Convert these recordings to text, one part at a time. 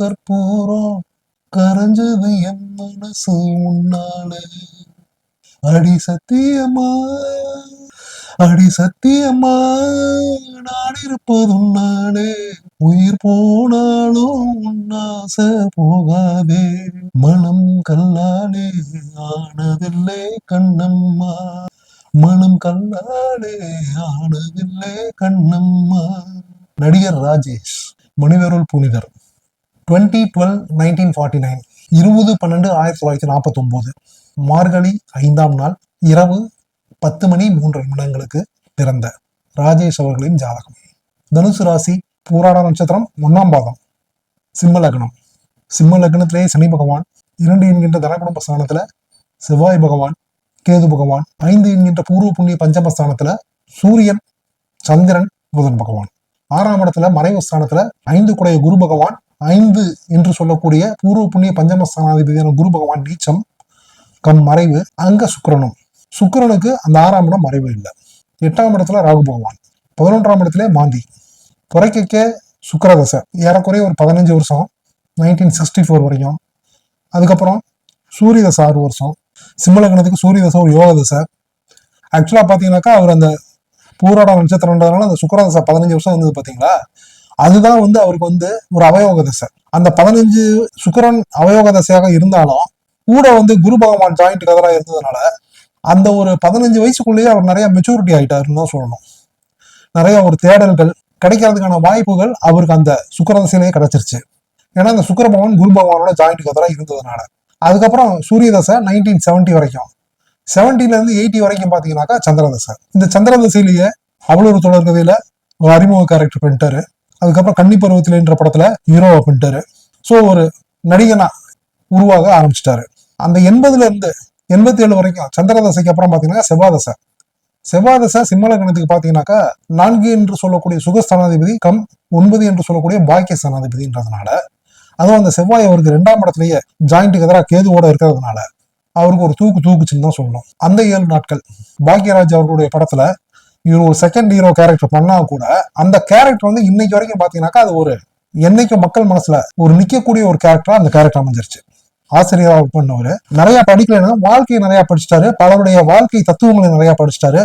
கற்பூரம் கரைஞ்சது என் மனசு உன்னால. அடி சத்தியமா? அடி சத்தியமா? நான் இருப்பது உன்னாலே. உயிர் போனாலும் உன்னாச போகாதே. மனம் கல்லாலே ஆனதில்லை கண்ணம்மா. மனம் கல்லாலே ஆனதில்லை கண்ணம்மா. நடிகர் ராஜேஷ் மணிவருள் புனிதர். Twenty twelve nineteen forty nine இருபது பன்னெண்டு ஆயிரத்தி தொள்ளாயிரத்தி நாற்பத்தொம்போது மார்கழி ஐந்தாம் நாள் இரவு பத்து மணி மூன்று நிமிடங்களுக்கு பிறந்த ராஜேஷ் அவர்களின் ஜாதகம். தனுசு ராசி பூராட நட்சத்திரம் ஒன்னாம் பாதம் சிம்ம லக்னம். சிம்ம லக்னத்திலே சனி பகவான் இரண்டு என்கின்ற தனகுடும்ப ஸ்தானத்தில் செவ்வாய் பகவான் கேது பகவான் ஐந்து என்கின்ற பூர்வ புண்ணிய பஞ்சமஸ்தானத்துல சூரியன் சந்திரன் புதன் பகவான். ஆறாம் இடத்துல மறைவு ஸ்தானத்துல ஐந்து குடைய குரு பகவான் ஐந்து என்று சொல்லக்கூடிய பூர்வ புண்ணிய பஞ்சமஸ்தானாதிபதியான குரு பகவான் நீச்சம் கம் மறைவு அங்க சுக்கரனும். சுக்கரனுக்கு அந்த ஆறாம் இடம் மறைவு இல்லை. எட்டாம் இடத்துல ராகு பகவான். பதினொன்றாம் இடத்துல மாந்தி. புறைக்கே சுக்கரதசை. ஏறக்குறைய ஒரு பதினஞ்சு வருஷம் நைன்டீன் சிக்ஸ்டி ஃபோர் வரைக்கும். அதுக்கப்புறம் சூரிய தசை ஆறு வருஷம். சிம்மலக்கணத்துக்கு சூரிய தசை ஒரு யோக தசை ஆக்சுவலாக பார்த்தீங்கன்னாக்கா அவர் அந்த பூராட நட்சத்திரம்ன்றதுனால அந்த சுக்கரதசை பதினஞ்சு வருஷம் இருந்தது பார்த்தீங்களா அதுதான் வந்து அவருக்கு வந்து ஒரு அவயோக தசை அந்த பதினஞ்சு சுக்கரன் அவயோக தசையாக இருந்தாலும் கூட வந்து குரு பகவான் ஜாயிண்ட் கதராக இருந்ததுனால அந்த ஒரு பதினஞ்சு வயசுக்குள்ளேயே அவர் நிறைய மெச்சூரிட்டி ஆயிட்டாருன்னு தான் சொல்லணும். நிறைய ஒரு தேடல்கள் கிடைக்கிறதுக்கான வாய்ப்புகள் அவருக்கு அந்த சுக்கரதசையிலேயே கிடைச்சிருச்சு. ஏன்னா அந்த சுக்கர பகவான் குரு பகவானோட ஜாயிண்ட் கதராக இருந்ததுனால. அதுக்கப்புறம் சூரிய தசை நைன்டீன் செவன்டி வரைக்கும். செவன்ட்டிலேருந்து எயிட்டி வரைக்கும் பாத்தீங்கன்னாக்கா சந்திரதசை இந்த சந்திரதசையிலேயே ஒரு தொடர் கதையில ஒரு அறிமுக கேரக்டர் பண்ணிட்டாரு. அதுக்கப்புறம் கன்னி பருவத்திலேன்ற படத்துல ஹீரோவை பண்ணிட்டாரு ஸோ ஒரு நடிகனா உருவாக ஆரம்பிச்சிட்டாரு. அந்த எண்பதுல இருந்து எண்பத்தி ஏழு வரைக்கும் சந்திரதசைக்கு அப்புறம் பாத்தீங்கன்னா செவ்வாதசை. செவ்வாதசை சிம்மலகணத்துக்கு பாத்தீங்கன்னாக்கா நான்கு என்று சொல்லக்கூடிய சுகஸ்தானாதிபதி கம் ஒன்பது என்று சொல்லக்கூடிய பாக்கிய ஸ்தானாதிபதின்றதுனால அதுவும் அந்த செவ்வாய் அவருக்கு ரெண்டாம் இடத்துலயே ஜாயிண்ட்டுக்கு எதிராக கேதுவோட இருக்கிறதுனால அவருக்கு ஒரு தூக்கு தூக்குச்சுன்னு தான் சொல்லணும். அந்த ஏழு நாட்கள் பாக்யராஜ் அவர்களுடைய படத்துல இவர் ஒரு செகண்ட் ஹீரோ கேரக்டர் பண்ணா கூட அந்த கேரக்டர் வந்து இன்னைக்கு வரைக்கும் பாத்தீங்கன்னாக்கா அது ஒரு என்னைக்கும் மக்கள் மனசுல ஒரு நிக்கக்கூடிய ஒரு கேரக்டரா அந்த கேரக்டர் அமைஞ்சிருச்சு. ஆசிரியராக பண்ணவர். நிறைய படிக்கலைன்னா வாழ்க்கையை நிறைய படிச்சிட்டாரு. பலருடைய வாழ்க்கை தத்துவங்களை நிறைய படிச்சிட்டாரு.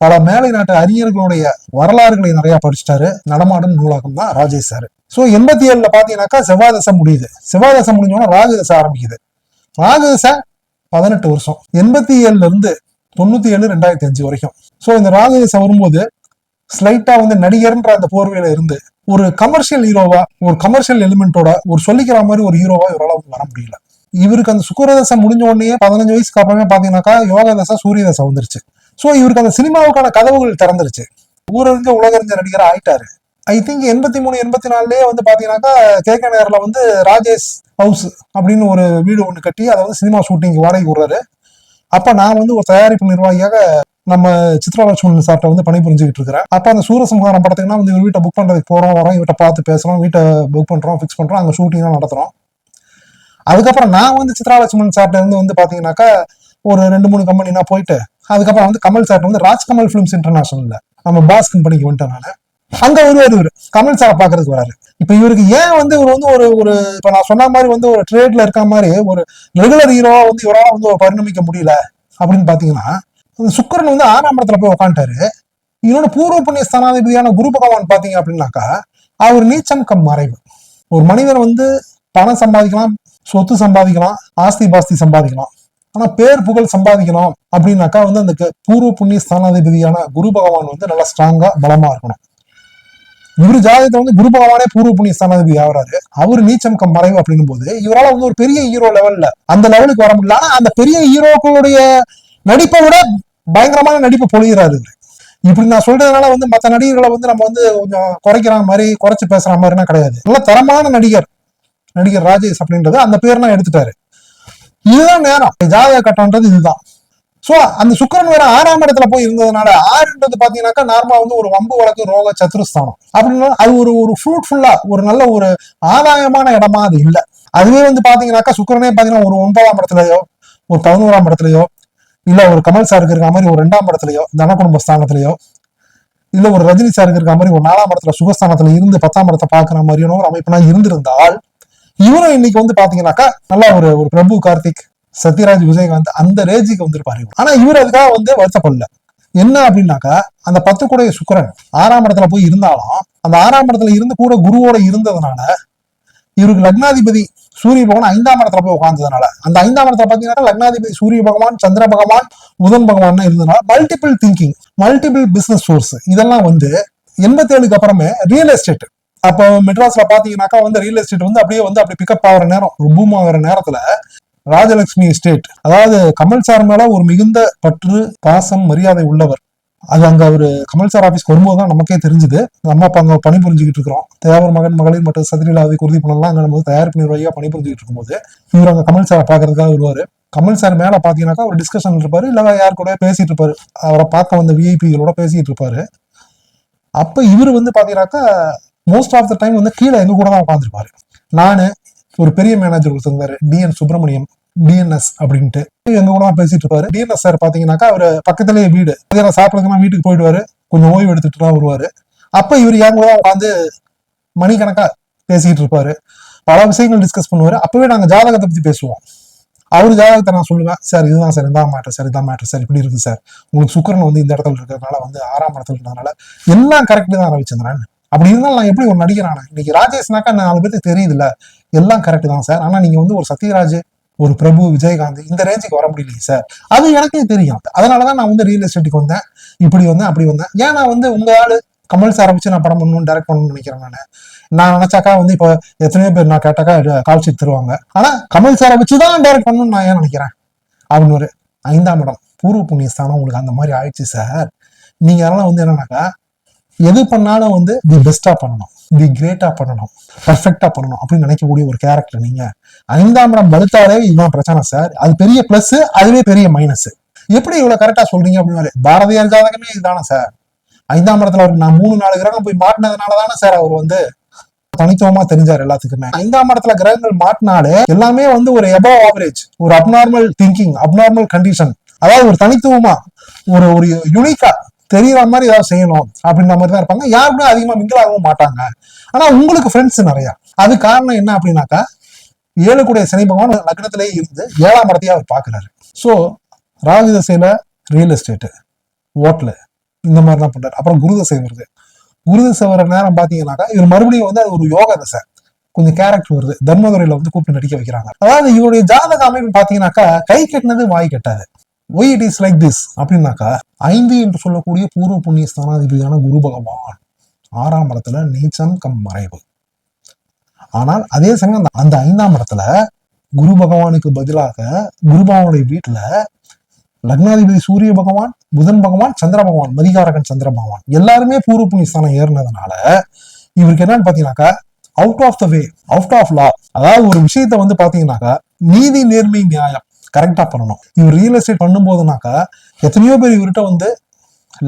பல மேலை நாட்டு அறிஞர்களுடைய வரலாறுகளை நிறைய படிச்சிட்டாரு. நடமாடும் நூலகம் தான் ராஜேஷ் சார் ஸோ எண்பத்தி ஏழுல பாத்தீங்கன்னாக்கா செவ்வாதசை முடியுது. செவ்வாதசை முடிஞ்சோன்னா ராஜதசை ஆரம்பிக்குது. ராஜதசை பதினெட்டு வருஷம். எண்பத்தி ஏழுல இருந்து தொண்ணூத்தி ஏழு ரெண்டாயிரத்தி அஞ்சு வரைக்கும். ஸோ இந்த ராகுதசை வரும்போது ஸ்லைட்டா வந்து நடிகர்ன்ற அந்த போர்வையில இருந்து ஒரு கமர்ஷியல் ஹீரோவா ஒரு கமர்ஷியல் எலிமெண்டோட ஒரு சொல்லிக்கிற மாதிரி ஒரு ஹீரோவா இவரால் வர முடியல. இவருக்கு அந்த சுக்கரதசை முடிஞ்ச உடனே பதினஞ்சு வயசுக்கு அப்புறமே பாத்தீங்கன்னாக்கா யோக தசை சூரிய தசை வந்துருச்சு. ஸோ இவருக்கு அந்த சினிமாவுக்கான கதவுகள் திறந்துருச்சு. ஊரறிஞ்ச உலகறிஞ்ச நடிகர் ஆயிட்டாரு. ஐ திங்க் எண்பத்தி மூணு எண்பத்தி நாலுலயே வந்து பாத்தீங்கன்னாக்கா கேகே நேரில் வந்து ராஜேஷ் ஹவுஸ் அப்படின்னு ஒரு வீடு ஒன்று கட்டி அதை வந்து சினிமா ஷூட்டிங் வாடகை விடுறாரு. அப்ப நான் வந்து ஒரு தயாரிப்பு நிர்வாகியாக நம்ம சித்ரா லட்சுமணன் சார்ட்ட வந்து பணிபுரிஞ்சுக்கிட்டு இருக்கிறேன். அப்ப அந்த சூரசம்ஹாரம் படத்துக்குனா வந்து இவர் வீட்டை புக் பண்றதுக்கு போறோம் வரோம் இவர்கிட்ட பார்த்து பேசுறோம் வீட்டை புக் பண்றோம் ஃபிக்ஸ் பண்றோம் அங்க ஷூட்டிங் நடத்துறோம். அதுக்கப்புறம் நான் வந்து சித்ரா லட்சுமணன் சார்ட்ட இருந்து வந்து பாத்தீங்கன்னாக்கா ஒரு ரெண்டு மூணு கம்பெனி நான் போயிட்டு அதுக்கப்புறம் வந்து கமல் சார்ட்ட வந்து ராஜ்கமல் ஃபிலிம்ஸ் இன்டர்நேஷனல்ல நம்ம பாஸ் கம்பெனிக்கு வந்துட்டேன் நான். அங்க வருவார் இவரு கமல் சாரை பாக்குறதுக்கு வராரு. இப்ப இவருக்கு ஏன் வந்து இவர் வந்து ஒரு ஒரு இப்ப நான் சொன்ன மாதிரி வந்து ஒரு ட்ரேட்ல இருக்க மாதிரி ஒரு ரெகுலர் ஹீரோவா வந்து இவரால வந்து பரிணமிக்க முடியல அப்படின்னு பாத்தீங்கன்னா சுக்கரன் சுக்கிரன் வந்து ஆறாம் இடத்துல போய் உட்காந்துட்டாரு இவனோட பூர்வ புண்ணிய ஸ்தானாதிபதியான குரு பகவான் பாத்தீங்க அப்படின்னாக்கா அவர் நீச்சம் கம் மறைவு. ஒரு மனிதன் வந்து பணம் சம்பாதிக்கலாம் சொத்து சம்பாதிக்கலாம் ஆஸ்தி பாஸ்தி சம்பாதிக்கலாம். ஆனா பேர் புகழ் சம்பாதிக்கணும் அப்படின்னாக்கா வந்து அந்த பூர்வ புண்ணிய ஸ்தானாதிபதியான குரு பகவான் வந்து நல்லா ஸ்ட்ராங்கா பலமா இருக்கணும். இவரு ஜாதகத்தை வந்து குரு பகவானே பூர்வ புண்ணிய ஸ்தானாதிபதி ஆகிறாரு அவர் நீச்சம் கம் மறைவு அப்படின்னும் போது இவரால வந்து ஒரு பெரிய ஹீரோ லெவல்ல அந்த லெவலுக்கு வர முடியல ஆனா அந்த பெரிய ஹீரோக்களுடைய நடிப்பை விட பயங்கரமான நடிப்பை பொழிகிறாரு இப்படி நான் சொல்றதுனால வந்து மற்ற நடிகர்களை வந்து நம்ம வந்து கொஞ்சம் குறைக்கிற மாதிரி குறைச்சு பேசுற மாதிரினா கிடையாது. நல்ல தரமான நடிகர் நடிகர் ராஜேஷ் அப்படின்றது அந்த பேர் நான் எடுத்துட்டாரு. இதுதான் நேரம். ஜாதக கட்டம்ன்றது இதுதான். சோ அந்த சுக்கரன் வேற ஆறாம் இடத்துல போய் இருந்ததுனால ஆறுன்றது பாத்தீங்கன்னாக்கா நார்மலா வந்து ஒரு வம்பு வழக்கு ரோக சத்துருஸ்தானம் அப்படின்னா அது ஒரு ஒரு ஃப்ரூட்ஃபுல்லா ஒரு நல்ல ஒரு ஆதாயமான இடமா அது இல்ல. அதுவே வந்து பாத்தீங்கன்னாக்கா சுக்கரனே பாத்தீங்கன்னா ஒரு ஒன்பதாம் இடத்துலயோ ஒரு பதினோராம் இடத்துலயோ இல்ல ஒரு கமல் சாருக்கு இருக்கிற மாதிரி ஒரு ரெண்டாம் இடத்துலயோ தனகுடும்ப ஸ்தானத்திலயோ இல்ல ஒரு ரஜினி சாருக்கு இருக்கிற மாதிரி ஒரு நாலாம் இடத்துல சுகஸ்தானத்துல இருந்து பத்தாம் இடத்தை பாக்குற மாதிரியான ஒரு அமைப்புனா இருந்திருந்தால் இவரும் இன்னைக்கு வந்து பாத்தீங்கன்னாக்கா நல்லா ஒரு ஒரு பிரபு கார்த்திக் சத்யராஜ் விஜயகாந்த் அந்த ரேஜிக்கு வந்திருப்பாரு ஆனா இவர் அதுக்காக வந்து வருத்தப்படல. என்ன அப்படின்னாக்கா அந்த பத்து கூடைய சுக்கிரன் ஆறாம் இடத்துல போய் இருந்தாலும் அந்த ஆறாம் இடத்துல இருந்து கூட குருவோட இருந்ததுனால இவருக்கு லக்னாதிபதி சூரிய பகவான் ஐந்தாம் இடத்துல போய் உட்கார்ந்ததுனால அந்த ஐந்தாம் இடத்துல பாத்தீங்கன்னா லக்னாதிபதி சூரிய பகவான் சந்திர பகவான் புதன் பகவான் இருந்ததுனால multiple thinking multiple business source இதெல்லாம் வந்து எண்பத்தி ஏழுக்கு அப்புறமே ரியல் எஸ்டேட் அப்போ மெட்ராஸ்ல பாத்தீங்கன்னாக்கா வந்து ரியல் எஸ்டேட் வந்து அப்படியே வந்து அப்படி பிக்கப் ஆகிற நேரம் பூம் ஆகிற நேரத்துல ராஜலட்சுமி எஸ்டேட் அதாவது கமல் சார் மேல ஒரு மிகுந்த பற்று பாசம் மரியாதை உள்ளவர். அது அங்க அவரு கமல் சார் ஆபீஸ்க்கு வரும்போது தான் நமக்கே தெரிஞ்சுது. நம்ம அப்ப அங்க பணிபுரிஞ்சுக்கிட்டு இருக்கிறோம். தேவர் மகன் மகளிர் மற்றும் சதிரிலாவை உறுதி பண்ணலாம் அங்க நம்ம தயாரிப்பு நிர்வாகியா பணிபுரிஞ்சுக்கிட்டு இருக்கும்போது இவர் அங்க கமல் சாரை பாக்குறதுக்காக வருவாரு. கமல் சார் மேல பாத்தீங்கன்னாக்கா ஒரு டிஸ்கஷன் இருப்பாரு இல்ல யார் கூட பேசிட்டு இருப்பாரு. அவரை பார்க்க வந்த விஐபிகளோட பேசிட்டு இருப்பாரு. அப்ப இவர் வந்து பாத்தீங்கன்னாக்கா மோஸ்ட் ஆஃப் த டைம் வந்து கீழே எங்க கூட தான் உட்காந்துருப்பாரு நானு ஒரு பெரிய மேனேஜர் கொடுத்திருந்தாரு டிஎன் சுப்பிரமணியம் டிஎன்எஸ் அப்படின்ட்டு. எங்க கூட பேசிட்டு இருப்பாரு. டிஎன்எஸ் சார் பாத்தீங்கன்னாக்கா அவர் பக்கத்துலயே வீடு. மதியானம் வீட்டுக்கு போயிடுவாரு. கொஞ்சம் ஓய்வு எடுத்துட்டு தான் வருவாரு. அப்ப இவர் என் கூட உட்காந்து மணிக்கணக்கா பேசிக்கிட்டு இருப்பாரு. பல விஷயங்கள் டிஸ்கஸ் பண்ணுவாரு. அப்பவே நாங்க ஜாதகத்தை பத்தி பேசுவோம். அவர் ஜாதகத்தை நான் சொல்லுவேன். சார் இதுதான் சார் இதான் மேட்டர் சார் இதான் மேட்டர் சார் இப்படி இருக்கு சார் உங்களுக்கு சுக்கரன் வந்து இந்த இடத்துல இருக்கிறதுனால வந்து ஆறாம் இடத்துல இருக்கிறதுனால எல்லாம் கரெக்ட் தான் ரவிச்சந்திரன் அப்படி இருந்தாலும் நான் எப்படி ஒரு நடிகரான இன்னைக்கு ராஜேஷ்னாக்கா நாலு பேருக்கு தெரியுதுல்ல. எல்லாம் கரெக்ட் தான் சார். ஆனா நீங்க வந்து ஒரு சத்யராஜ் ஒரு பிரபு விஜயகாந்த் இந்த ரேஞ்சுக்கு வர முடியலையே சார். அது எனக்கே தெரியும். அதனாலதான் நான் வந்து ரியல் எஸ்டேட்டுக்கு வந்தேன். இப்படி வந்தேன் அப்படி வந்தேன். ஏன் நான் வந்து உங்க ஆளு கமல் சாரை வச்சு நான் படம் பண்ணணும் டேரக்ட் பண்ணணும்னு நினைக்கிறேன் நான். நான் நினைச்சாக்கா வந்து இப்போ எத்தனையோ பேர் நான் கேட்டாக்கா கால் ஷீட் தருவாங்க. ஆனா கமல் சாரை வச்சு தான் டேரக்ட் பண்ணணும்னு நான் ஏன் நினைக்கிறேன்? அப்படின்னு ஒரு ஐந்தாம் இடம் பூர்வ புண்ணிய ஸ்தானம் உங்களுக்கு அந்த மாதிரி ஆயிடுச்சு சார். நீங்க அதெல்லாம் வந்து என்னன்னாக்கா எது பண்ணாலும் வந்து தி பெஸ்டா பண்ணணும். தி கிரேட்டா பண்ணணும். பர்ஃபெக்டா பண்ணணும் அப்படின்னு நினைக்கக்கூடிய ஒரு கேரக்டர் நீங்க. ஐந்தாம் இடம் வலுத்தாலே இதுதான் பிரச்சனை சார் அது பெரிய பிளஸ் அதுவே பெரிய மைனஸ் எப்படி இவ்வளவு கரெக்டா சொல்றீங்க அப்படின்னு பாரதியார் ஜாதகமே இதுதானே சார் ஐந்தாம் இடத்துல அவர் நான் மூணு நாலு கிரகம் போய் மாட்டினதுனால தானே சார் அவர் வந்து தனித்துவமா தெரிஞ்சார் எல்லாத்துக்குமே. ஐந்தாம் இடத்துல கிரகங்கள் மாட்டினாலே எல்லாமே வந்து ஒரு எபவ் ஆவரேஜ் ஒரு அப்நார்மல் திங்கிங் அப்நார்மல் கண்டிஷன் அதாவது ஒரு தனித்துவமா ஒரு ஒரு யுனிக்கா தெரியற மாதிரி ஏதாவது செய்யணும் அப்படின்ற மாதிரி தான் இருப்பாங்க. யாருக்குமே அதிகமாக மிங்கிள் ஆகவும் மாட்டாங்க. ஆனால் உங்களுக்கு ஃப்ரெண்ட்ஸ் நிறையா. அது காரணம் என்ன அப்படின்னாக்கா ஏழு கூடிய சனி பகவான் லக்னத்திலேயே இருந்து ஏழாம் இடத்தையே அவர் பார்க்குறாரு. ஸோ ராகு தசையில் ரியல் எஸ்டேட்டு ஓட்டல் இந்த மாதிரி தான் பண்ணுறாரு அப்புறம் குரு தசை வருது. குரு தசை வர நேரம் பார்த்தீங்கன்னாக்கா இவர் மறுபடியும் வந்து அது ஒரு யோக தசை. கொஞ்சம் கேரக்டர் வருது. தர்மதுரையில வந்து கூப்பிட்டு நடிக்க வைக்கிறாங்க. அதாவது இவருடைய ஜாதக அமைப்பு பாத்தீங்கன்னாக்கா கை கட்டினது வாய் கட்டாது. Why it is like this அப்படின்னாக்கா ஐந்து என்று சொல்லக்கூடிய பூர்வ புண்ணிய ஸ்தானாதிபதியான குரு பகவான் ஆறாம் இடத்துல நீச்சம் கம் மறைவு. ஆனால் அதே சமயம் அந்த- அந்த ஐந்தாம் இடத்துல குரு பகவானுக்கு பதிலாக குரு பகவானுடைய வீட்டுல லக்னாதிபதி சூரிய பகவான் புதன் பகவான் சந்திர பகவான் மதிகாரகன் சந்திர பகவான் எல்லாருமே பூர்வ புண்ணிய ஸ்தானம் ஏறினதுனால இவருக்கு என்னன்னு பாத்தீங்கன்னாக்கா out of the way out of law அதாவது ஒரு விஷயத்த வந்து பாத்தீங்கன்னாக்கா நீதி நேர்மை நியாயம். கரெக்டாக பண்ணணும். இவர் ரியல் எஸ்டேட் பண்ணும்போதுனாக்கா எத்தனையோ பேர் இவர்கிட்ட வந்து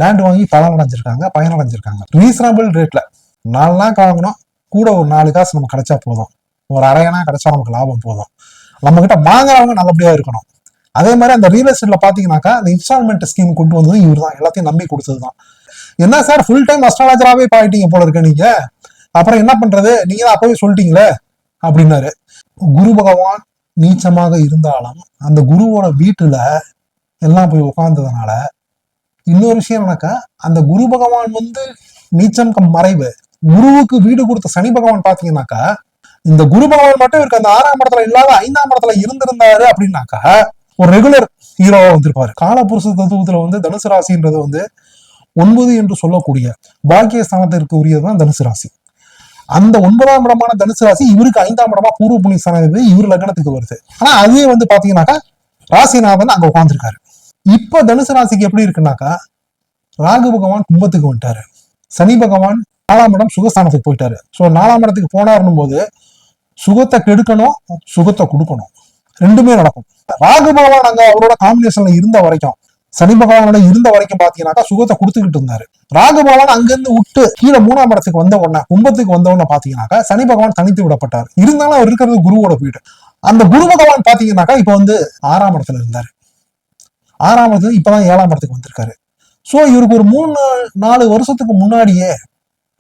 லேண்ட் வாங்கி பலன் அடைஞ்சிருக்காங்க பயன் அடைஞ்சிருக்காங்க. ரீசனபிள் ரேட்டில் நாலு நாள் வாங்கணும் கூட ஒரு நாலு காசு நமக்கு கிடைச்சா போதும். ஒரு அரையனா கிடைச்சா நமக்கு லாபம் போதும். நம்மக்கிட்ட வாங்குறவங்க நல்லபடியாக இருக்கணும். அதே மாதிரி அந்த ரியல் எஸ்டேட்டில் பார்த்தீங்கன்னாக்கா அந்த இன்ஸ்டால்மெண்ட் ஸ்கீம் கொண்டு வந்தது இவர் தான் எல்லாத்தையும் நம்பி கொடுத்தது தான் என்ன சார் ஃபுல் டைம் அஸ்ட்ராலஜராகவே பாயிட்டீங்க போல இருக்க நீங்கள் அப்புறம் என்ன பண்ணுறது நீங்கள் தான் அப்போவே சொல்லிட்டீங்களே? அப்படின்னாரு. குரு பகவான் நீச்சமாக இருந்தாலும் அந்த குருவோட வீட்டுல எல்லாம் போய் உட்கார்ந்ததுனால இன்னொரு விஷயம் என்னக்கா அந்த குரு பகவான் வந்து நீச்சம் கம் மறைவு. குருவுக்கு வீடு கொடுத்த சனி பகவான் பாத்தீங்கன்னாக்கா இந்த குரு பகவான் மட்டும் இவருக்கு அந்த ஆறாம் இடத்துல இல்லாத ஐந்தாம் இடத்துல இருந்திருந்தாரு அப்படின்னாக்கா ஒரு ரெகுலர் ஹீரோவா வந்திருப்பாரு. காலபுருஷ தத்துவத்துல வந்து தனுசு ராசின்றது வந்து ஒன்பது என்று சொல்லக்கூடிய பாக்கிய ஸ்தானத்திற்கு உரியதுதான் தனுசு ராசி. அந்த ஒன்பதாம் இடமான தனுசு ராசி இவருக்கு ஐந்தாம் இடமா பூர்வ புண்ணிய ஸ்தானம் இவர் லக்னத்துக்கு வருது. ஆனா அதே வந்து பாத்தீங்கன்னாக்கா ராசிநாதன் அங்க உட்காந்துருக்காரு இப்ப தனுசு ராசிக்கு எப்படி இருக்குன்னாக்கா ராகு பகவான் கும்பத்துக்கு வந்துட்டாரு. சனி பகவான் நாலாம் இடம் சுகஸ்தானத்துக்கு போயிட்டாரு. ஸோ நாலாம் இடத்துக்கு போனாருன்னும் போது சுகத்தை கெடுக்கணும் சுகத்தை கொடுக்கணும். ரெண்டுமே நடக்கும். ராகு பகவான் அங்க அவரோட காம்பினேஷன்ல இருந்த வரைக்கும் சனி பகவானோட இருந்த வரைக்கும் பாத்தீங்கன்னாக்கா சுகத்தை கொடுத்துக்கிட்டு இருந்தாரு. ராகு பகவான் அங்கிருந்து விட்டு கீழே மூணாம் இடத்துக்கு வந்த உடனே கும்பத்துக்கு வந்த உடனே பாத்தீங்கன்னாக்கா சனி பகவான் தனித்து விடப்பட்டார். இருந்தாலும் அவர் இருக்கிறது குருவோட வீடு. அந்த குரு பகவான் பாத்தீங்கன்னாக்கா இப்ப வந்து ஆறாம் இடத்துல இருந்தாரு. ஆறாம் இடத்துல இப்பதான் ஏழாம் இடத்துக்கு வந்திருக்காரு. ஸோ இவருக்கு ஒரு மூணு நாள் நாலு வருஷத்துக்கு முன்னாடியே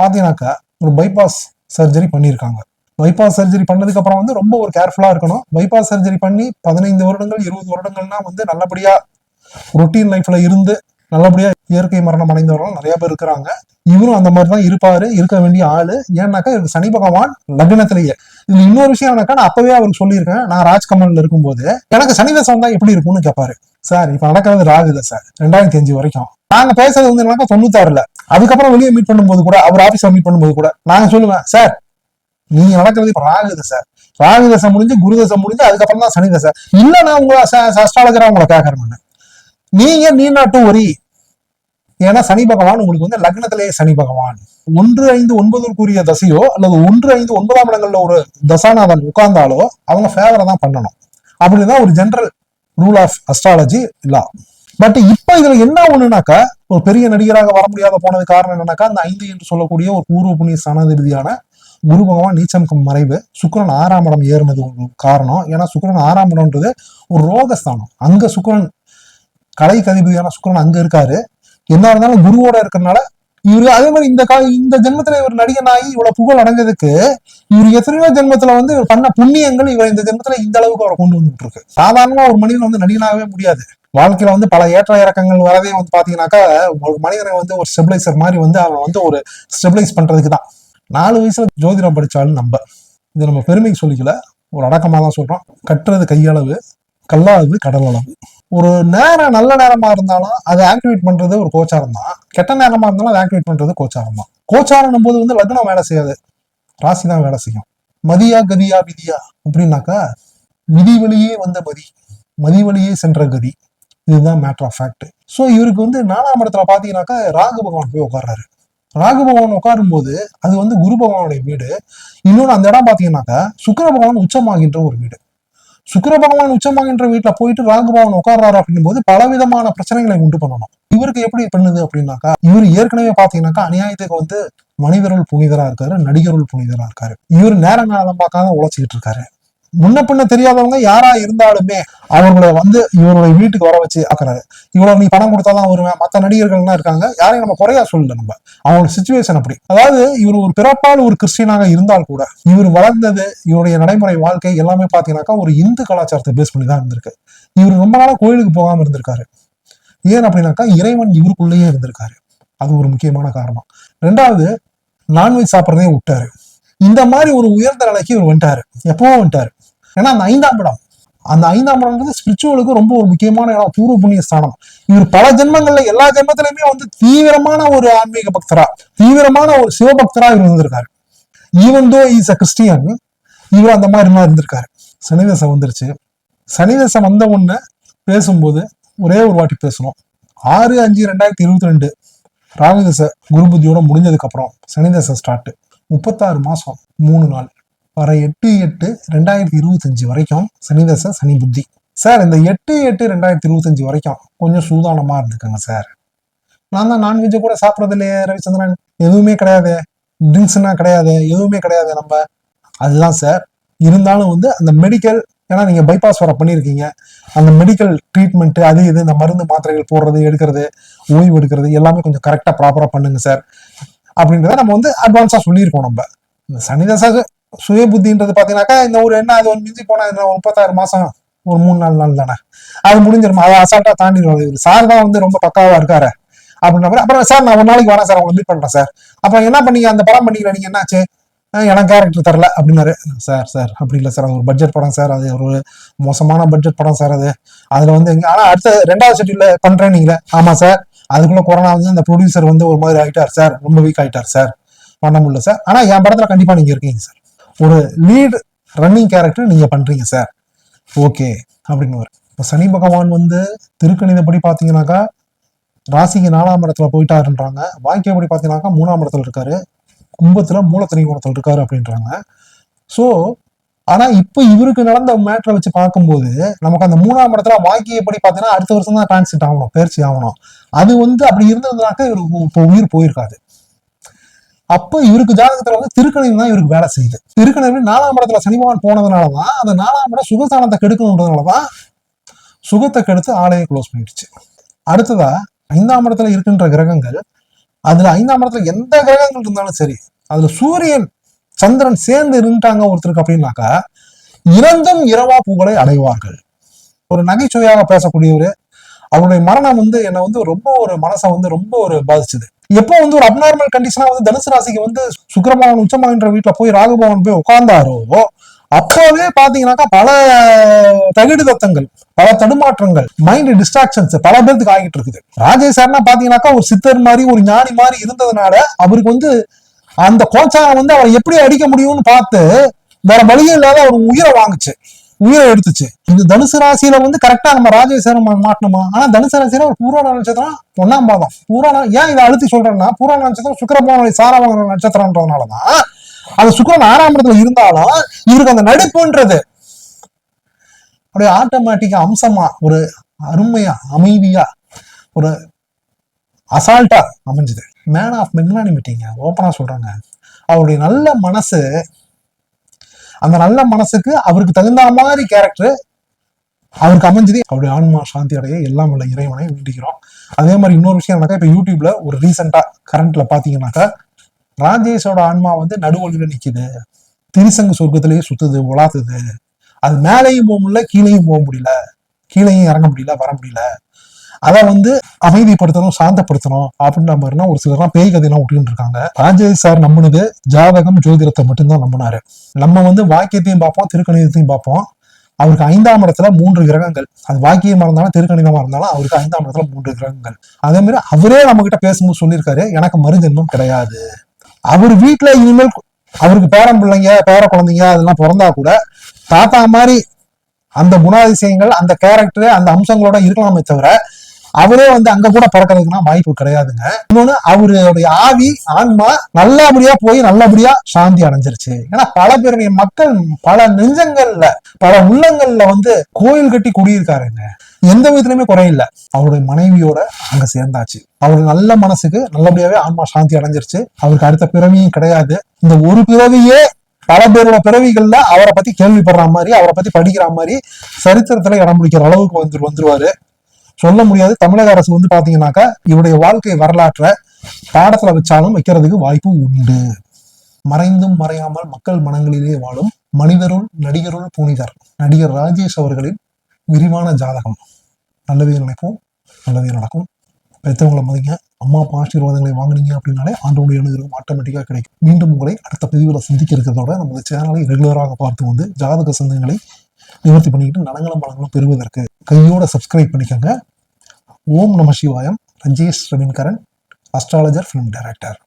பார்த்தீங்கன்னாக்கா ஒரு பைபாஸ் சர்ஜரி பண்ணியிருக்காங்க. பைபாஸ் சர்ஜரி பண்ணதுக்கு அப்புறம் வந்து ரொம்ப ஒரு கேர்ஃபுல்லா இருக்கணும். பைபாஸ் சர்ஜரி பண்ணி பதினைந்து வருடங்கள் இருபது வருடங்கள்னா வந்து நல்லபடியா ரொட்டீன் லைஃப்ல இருந்து நல்லபடியா இயற்கை மரணம் அடைந்தவர்கள் நிறைய பேர் இருக்கிறாங்க. இவரும் அந்த மாதிரி தான் இருப்பாரு இருக்க வேண்டிய ஆளு. ஏன்னாக்கா இவருக்கு சனி பகவான் லக்னத்திலேயே. இதுல இன்னொரு விஷயம் என்னக்கா நான் அப்பவே அவருக்கு சொல்லியிருக்கேன் நான் ராஜ்கமல்ல இருக்கும்போது எனக்கு சனி தசை வந்தா எப்படி இருக்கும்னு கேட்பாரு சார் இப்ப நடக்கிறது ராகுத சார் ரெண்டாயிரத்தி அஞ்சு வரைக்கும். நாங்க பேசுறது வந்து என்னக்கா தொண்ணூத்தாறுல. அதுக்கப்புறம் வெளியே மீட் பண்ணும்போது கூட அவர் ஆபீஸ்ல மீட் பண்ணும்போது கூட நாங்க சொல்லுவேன் சார் நீங்க நடக்கிறது இப்ப ராகுத சார். ராகுதசை முடிஞ்சு குருதசை முடிஞ்சு அதுக்கப்புறம் தான் சனி தசை இல்ல நான் உங்களை அஸ்ட்ராலஜரா உங்களை கேட்கறேன் நீங்க நீ நாட்டும் ஒரி. ஏன்னா சனி பகவான் உங்களுக்கு வந்து லக்னத்திலேயே சனி பகவான். ஒன்று ஐந்து ஒன்பதுக்குரிய தசையோ அல்லது ஒன்று ஐந்து ஒன்பதாம் இடங்கள்ல ஒரு தசாநாதன் உட்கார்ந்தாலோ அவங்க ஃபேவரை தான் பண்ணணும். அப்படிதான் ஒரு general rule of astrology law but இப்ப இதுல என்ன ஒண்ணுனாக்கா ஒரு பெரிய நடிகராக வர முடியாத போனது காரணம் என்னன்னாக்கா அந்த ஐந்து என்று சொல்லக்கூடிய ஒரு பூர்வ புண்ணிய ஸ்தானாதிபதியான குரு பகவான் நீச்சமுக்கும் மறைவு சுக்கரன் ஆறாம் இடம் ஏறினது ஒரு காரணம். ஏன்னா சுக்கரன் ஆறாம் இடம்ன்றது ஒரு ரோகஸ்தானம். அங்க சுக்கரன் கலைக்கு அதிபதியான சுக்கரன் அங்க இருக்காரு. என்ன இருந்தாலும் குருவோட இருக்கிறனால இவரு அதே மாதிரி இந்த கா இந்த ஜென்மத்துல இவர் நடிகனாகி இவ்வளவு புகழ் அடைஞ்சதுக்கு இவர் எத்தனையோ ஜென்மத்துல வந்து இவர் பண்ண புண்ணியங்கள் இவர் இந்த ஜென்மத்துல இந்த அளவுக்கு அவரை கொண்டு வந்துட்டு இருக்கு சாதாரணமா ஒரு மனிதன் வந்து நடிகனாகவே முடியாது. வாழ்க்கையில வந்து பல ஏற்ற இறக்கங்கள் வரதே வந்து பாத்தீங்கன்னாக்கா ஒரு மனிதனை வந்து ஒரு ஸ்டெபிலைசர் மாதிரி வந்து அவன் வந்து ஒரு ஸ்டெபிலைஸ் பண்றதுக்கு தான். நாலு வயசுல ஜோதிடம் படிச்சாலும் நம்ம இது நம்ம பெருமைக்கு சொல்லிக்கல. ஒரு அடக்கமாக தான் சொல்றோம். கட்டுறது கையளவு கல்லாதது கடல் அளவு ஒரு நேரம் நல்ல நேரமா இருந்தாலும் அதை ஆக்டிவேட் பண்றது ஒரு கோச்சாரம் தான். கெட்ட நேரமா இருந்தாலும் அதை ஆக்டிவேட் பண்றது கோச்சாரம் தான். கோச்சாரம் போது வந்து லக்னம் வேலை செய்யாது. ராசி தான் வேலை செய்யும். மதியா கதியா விதியா அப்படின்னாக்கா விதி வழியே வந்த மதி. மதி வழியே சென்ற கதி. இதுதான் மேட்ரு ஆஃப் ஃபேக்ட் ஸோ இவருக்கு வந்து நாலாம் இடத்துல பார்த்தீங்கன்னாக்கா ராகு பகவான் போய் உட்கார்றாரு. ராகு பகவான் உட்காரும் போது அது வந்து குரு பகவானுடைய வீடு. இன்னொன்று அந்த இடம் பார்த்தீங்கன்னாக்கா சுக்கர பகவான் உச்சமாகின்ற ஒரு வீடு. சுக்கர பகவான் உச்சமாகின்ற வீட்டுல போயிட்டு ராகு பகவான் உட்கார்றாரு அப்படின்னும் போது பலவிதமான பிரச்சனைகளை உண்டு பண்ணணும். இவருக்கு எப்படி பண்ணுது அப்படின்னாக்கா இவர் ஏற்கனவே பாத்தீங்கன்னாக்கா அநியாயத்துக்கு வந்து மனிதருள் புனிதரா இருக்காரு நடிகருள் புனிதரா இருக்காரு. இவர் நேரம் காலம் பார்க்காம உழைச்சிக்கிட்டு இருக்காரு. முன்ன பின்ன தெரியாதவங்க யாரா இருந்தாலுமே அவர்களை வந்து இவருடைய வீட்டுக்கு வர வச்சு ஆக்குறாரு. இவ்வளவு நீ பணம் கொடுத்தாதான் வருவேன். மத்த நடிகர்கள்லாம் இருக்காங்க. யாரையும் நம்ம குறையா சொல்லல நம்ம. அவங்களோட சுச்சுவேஷன் அப்படி. அதாவது இவர் ஒரு பிறப்பால் ஒரு கிறிஸ்டியனாக இருந்தால் கூட இவர் வளர்ந்தது இவருடைய நடைமுறை வாழ்க்கை எல்லாமே பாத்தீங்கன்னாக்கா ஒரு இந்து கலாச்சாரத்தை பேஸ் பண்ணி தான் இருந்திருக்கு. இவர் ரொம்ப நாளா கோயிலுக்கு போகாம இருந்திருக்காரு. ஏன் அப்படின்னாக்கா இறைவன் இவருக்குள்ளேயே இருந்திருக்காரு. அது ஒரு முக்கியமான காரணம். ரெண்டாவது நான்வெஜ் சாப்பிட்றதே விட்டாரு. இந்த மாதிரி ஒரு உயர்ந்த நிலைக்கு இவர் வந்துட்டாரு. எப்பவும் வந்துட்டாரு? ஏன்னா அந்த ஐந்தாம் இடம் அந்த ஐந்தாம் இடம்ன்றது ஸ்பிரிச்சுவலுக்கு ரொம்ப ஒரு முக்கியமான இடம் பூர்வ புண்ணிய ஸ்தானம். இவர் பல ஜென்மங்கள்ல எல்லா ஜென்மத்திலுமே வந்து தீவிரமான ஒரு ஆன்மீக பக்தரா தீவிரமான ஒரு சிவபக்தரா இவர் இருந்திருக்காரு. Even though is a Christian இவர் அந்த மாதிரி இருந்திருக்காரு. சனிதேசம் வந்துருச்சு. சனிதேசம் வந்த உடனே பேசும்போது ஒரே ஒரு வாட்டி பேசணும். ஆறு அஞ்சு ரெண்டாயிரத்தி இருபத்தி ரெண்டு ராகுதசை குரு புத்தியோட முடிஞ்சதுக்கு அப்புறம் சனிதசை ஸ்டார்ட் முப்பத்தாறு மாசம் மூணு நாள். வர எட்டு எட்டு ரெண்டாயிரத்தி இருபத்தஞ்சு வரைக்கும் சனிதசை சனி புத்தி சார் இந்த எட்டு எட்டு ரெண்டாயிரத்தி இருபத்தஞ்சு வரைக்கும் கொஞ்சம் சூதானமாக இருந்துக்கோங்க சார். நான் தான் நான்வெஜ்ஜை கூட சாப்பிட்றது இல்லையே ரவிச்சந்திரன். எதுவுமே கிடையாது. ட்ரிங்க்ஸ்னா கிடையாது. எதுவுமே கிடையாது நம்ம. அதுதான் சார். இருந்தாலும் வந்து அந்த மெடிக்கல் ஏன்னா நீங்கள் பைபாஸ் வர பண்ணியிருக்கீங்க. அந்த மெடிக்கல் ட்ரீட்மெண்ட்டு அது இது இந்த மருந்து மாத்திரைகள் போடுறது எடுக்கிறது ஓய்வு எடுக்கிறது எல்லாமே கொஞ்சம் கரெக்டாக ப்ராப்பராக பண்ணுங்க சார். அப்படின்றத நம்ம வந்து அட்வான்ஸாக சொல்லியிருக்கோம் நம்ம. இந்த சனிதசை சுய புத்தின்றது பாத்தீங்கன்னாக்கா இந்த ஒரு என்ன அது ஒன்று மிஞ்சி போனா என்ன முப்பத்தாயிரம் மாசம் ஒரு மூணு நாலு நாள்? தானே அது முடிஞ்சிருமா? அதை அசால்ட்டா தாண்டிடுவாங்க இவர் சார் தான் வந்து ரொம்ப பக்காவா இருக்காரு. அப்படின்ற அப்புறம் சார் நான் ஒரு நாளைக்கு வரேன் சார் உங்களை மீட் பண்றேன் சார். அப்புறம் என்ன பண்ணீங்க? அந்த படம் பண்ணிக்கல நீங்க என்னாச்சு? எனக்கு கேரக்டர் தரல அப்படின்னாரு. சார் சார் அப்படி இல்லை சார் அது ஒரு பட்ஜெட் படம் சார் அது ஒரு மோசமான பட்ஜெட் படம் சார் அது. அதுல வந்து எங்க ஆனா அடுத்த ரெண்டாவது ஷெட்யூல்ல பண்றேன் நீங்களே. ஆமா சார் அதுக்குள்ள கொரோனா வந்து அந்த ப்ரொடியூசர் வந்து ஒரு மாதிரி ஆயிட்டார் சார் ரொம்ப வீக் ஆயிட்டார் சார். பண்ண முடியல சார். ஆனா என் படத்துல கண்டிப்பா நீங்க இருக்கீங்க சார். ஒரு லீட் ரன்னிங் கேரக்டர் நீங்க பண்றீங்க சார் ஓகே அப்படின்னு இப்போ சனி பகவான் வந்து திருக்கணிதப்படி பார்த்தீங்கன்னாக்கா ராசிக்கு நாலாம் இடத்துல போயிட்டாருன்றாங்க. வாக்கியப்படி பார்த்தீங்கன்னாக்கா மூணாம் இடத்துல இருக்காரு. கும்பத்துல மூலத்தனி குணத்தில் இருக்காரு அப்படின்றாங்க. ஸோ ஆனா இப்போ இவருக்கு நடந்த மேட்டரை வச்சு பார்க்கும்போது நமக்கு அந்த மூணாம் இடத்துல வாக்கியப்படி பார்த்தீங்கன்னா அடுத்த வருஷம் தான் டிரான்சிட் ஆகணும் பயிற்சி ஆகணும். அது வந்து அப்படி இருந்ததுனாக்கா இவருக்கு இப்போ உயிர் போயிருக்காது. அப்போ இவருக்கு ஜாதகத்துல வந்து திருக்கணிதம் தான் இவருக்கு வேலை செய்யுது. திருக்கணிதம் நாலாம் இடத்துல சனி போனதுனாலதான் அந்த நாலாம் இடம் சுகஸ்தானத்தை கெடுக்கணுன்றதுனாலதான் சுகத்தை கெடுத்து ஆலையை க்ளோஸ் பண்ணிடுச்சு. அடுத்ததா ஐந்தாம் இடத்துல இருக்கின்ற கிரகங்கள் அதுல ஐந்தாம் இடத்துல எந்த கிரகங்கள் இருந்தாலும் சரி அதுல சூரியன் சந்திரன் சேர்ந்து இருந்துட்டாங்க ஒருத்தருக்கு அப்படின்னாக்கா இறந்தும் இரவா புகழை அடைவார்கள். ஒரு நகைச்சுவையாக பேசக்கூடியவர் அவருடைய மரணம் வந்து என்னை வந்து ரொம்ப ஒரு மனசை வந்து ரொம்ப ஒரு பாதிச்சுது. எப்போ வந்து ஒரு அப்நார்மல் கண்டிஷனா வந்து தனுசு ராசிக்கு வந்து சுக்கரபவன் உச்சமாகின்ற வீட்டுல போய் ராகுபவன் போய் உட்கார்ந்தாரோ அப்பவே பாத்தீங்கன்னாக்கா பல தகிடு தத்தங்கள் பல தடுமாற்றங்கள் மைண்ட் டிஸ்ட்ராக்ஷன்ஸ் பல பேருக்கு ஆகிட்டு இருக்குது. ராஜேஷ் சார்னா பாத்தீங்கன்னாக்கா ஒரு சித்தர் மாதிரி ஒரு ஞானி மாதிரி இருந்ததுனால அவருக்கு வந்து அந்த கோச்சாரம் வந்து அவரை எப்படி அடிக்க முடியும்னு பார்த்து வேற வழியே இல்லாத அவர் உயிரை வாங்குச்சு. உயிரை எடுத்துச்சு. இந்த தனுசு ராசியில வந்து கரெக்டா நம்ம ராஜேஸ்வரம் மாட்டணுமா? ஆனா தனுசு ராசியில ஒரு பூரண நட்சத்திரம் ஒன்னாம் பாதம். பூரண ஏன் இதை அழுத்தி சொல்றேன்னா பூராண நட்சத்திரம் சுக்கரபவனுடைய சாரவங்க நட்சத்திரம்ன்றதுனாலதான். அது சுக்கரன் ஆறாம் இடத்துல இருந்தாலும் இவருக்கு அந்த நடிப்புன்றது அப்படியே ஆட்டோமேட்டிக்கா அம்சமா ஒரு அருமையா அமைதியா ஒரு அசால்ட்டா அமைஞ்சது. மேன் ஆஃப் மெக்னானிமிட்டிங்க ஓப்பனா சொல்றாங்க. அவருடைய நல்ல மனசு அந்த நல்ல மனசுக்கு அவருக்கு தகுந்த மாதிரி கேரக்டர் அவருக்கு அமைஞ்சது. அவருடைய ஆன்மா சாந்தி அடைய எல்லாம் உள்ள இறைவனை வேண்டிக்கிறோம் அதே மாதிரி இன்னொரு விஷயம் என்னக்கா இப்ப யூடியூப்ல ஒரு ரீசெண்டா கரண்ட்ல பாத்தீங்கன்னாக்கா ராஜேஷோட ஆன்மா வந்து நடுவழியில நிக்குது. திரிசங்கு சொர்க்கத்திலேயே சுத்துது உலாத்துது. அது மேலேயும் போக முடியல கீழேயும் போக முடியல. கீழேயும் இறங்க முடியல வர முடியல. அதை வந்து அமைதிப்படுத்தணும் சாந்தப்படுத்தணும் அப்படின்ற மாதிரினா ஒரு சிலர்லாம் பேய் கதையெல்லாம் விட்டுட்டு இருக்காங்க. ராஜேஷ் சார் நம்பினது ஜாதகம் ஜோதிடத்தை மட்டும்தான் நம்பினாரு. நம்ம வந்து வாக்கியத்தையும் பார்ப்போம் திருக்கணிதத்தையும் பார்ப்போம். அவருக்கு ஐந்தாம் இடத்துல மூன்று கிரகங்கள். அது வாக்கியமா இருந்தாலும் திருக்கணிதமா இருந்தாலும் அவருக்கு ஐந்தாம் இடத்துல மூன்று கிரகங்கள். அதே மாதிரி அவரே நம்ம கிட்ட பேசும்போது சொல்லியிருக்காரு எனக்கு மறுஜென்மம் கிடையாது. அவர் வீட்டுல இனிமேல் அவருக்கு பேரன் பிள்ளைங்க பேர குழந்தைங்க அதெல்லாம் பிறந்தா கூட தாத்தா மாதிரி அந்த குணாதிசயங்கள் அந்த கேரக்டர் அந்த அம்சங்களோட இருக்கலாமே தவிர அவரே வந்து அங்க கூட பறக்கிறதுக்குனா வாய்ப்பு கிடையாதுங்க. இன்னொன்னு அவருடைய ஆவி ஆன்மா நல்லபடியா போய் நல்லபடியா சாந்தி அடைஞ்சிருச்சு. ஏன்னா பல பேருடைய மக்கள் பல நெஞ்சங்கள்ல பல உள்ளங்கள்ல வந்து கோயில் கட்டி குடியிருக்காருங்க. எந்த விதத்துலயுமே குறையில்ல. அவருடைய மனைவியோட அங்க சேர்ந்தாச்சு. அவரு நல்ல மனசுக்கு நல்லபடியாவே ஆன்மா சாந்தி அடைஞ்சிருச்சு. அவருக்கு அடுத்த பிறவியும் கிடையாது. இந்த ஒரு பிறவியே பல பேரோட பிறவிகள்ல அவரை பத்தி கேள்விப்படுற மாதிரி அவரை பத்தி படிக்கிற மாதிரி சரித்திரத்துல இடம் பிடிக்கிற அளவுக்கு வந்து வந்துருவாரு. சொல்ல முடியாது. தமிழக அரசு வந்து பாத்தீங்கன்னாக்கா இவருடைய வாழ்க்கை வரலாற்றை பாடத்துல வச்சாலும் வைக்கிறதுக்கு வாய்ப்பு உண்டு. மறைந்தும் மறையாமல் மக்கள் மனங்களிலே வாழும் மனிதருள் நடிகருள் புனிதர் நடிகர் ராஜேஷ் அவர்களின் விரிவான ஜாதகம். நல்லதே நினைப்போம். நல்லதே நடக்கும். பெற்றவங்களை மதிங்க. அம்மா அப்பா ஆசீர்வாதங்களை வாங்கினீங்க அப்படின்னாலே ஆண்டோடைய அனுகிரகம் ஆட்டோமேட்டிக்காக கிடைக்கும். மீண்டும் உங்களை அடுத்த பதிவில் சந்திக்க இருக்கிறதோட நமது சேனலை ரெகுலராக பார்த்து வந்து ஜாதக சந்தங்களை நிவர்த்தி பண்ணிக்கிட்டு நலங்களும் பலங்களும் பெறுவதற்கு கையோட சப்ஸ்கிரைப் பண்ணிக்கோங்க. ஓம் நம Sivayam. Ranjesh Raveenkaran astrologer film director